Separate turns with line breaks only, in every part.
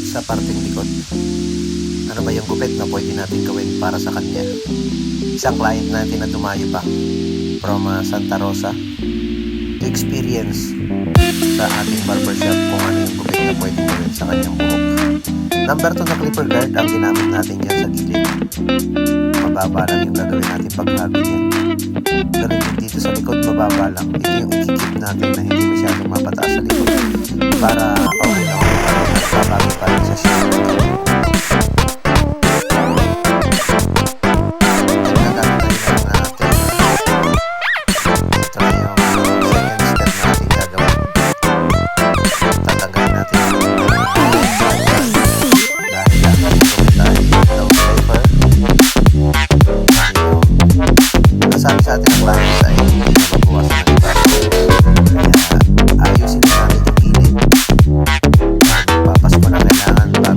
sa parting likod. Ano ba yung gupit na pwede natin gawin para sa kanya? Isang client natin na dumayo pa from uh, Santa Rosa to experience sa ating barbershop kung ano yung gupit na pwede gawin sa kanyang buhok. Number 2 na clipper guard ang ginamit natin yan sa gilid. Mababa lang yung gagawin natin paghagi niyan. Ganun din dito sa likod, mababa lang. Ito yung ikikip natin na hindi masyadong mapataas sa likod para okay lang.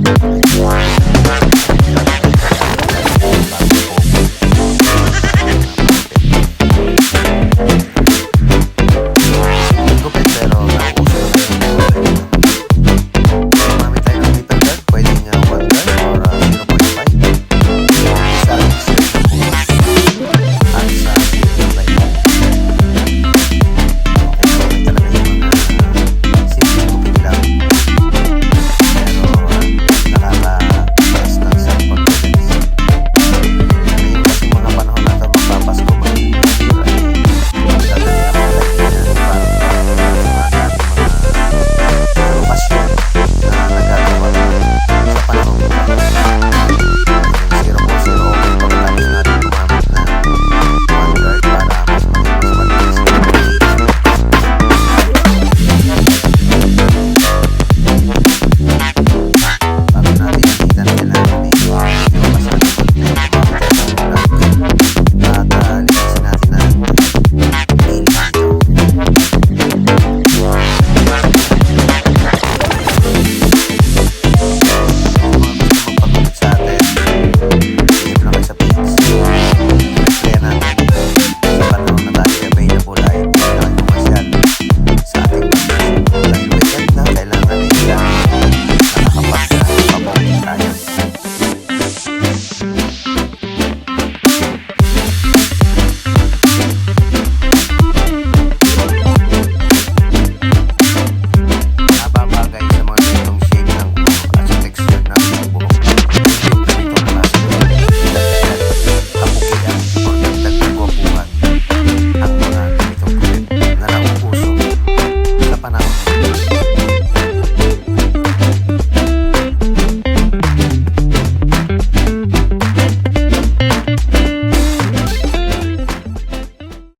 up.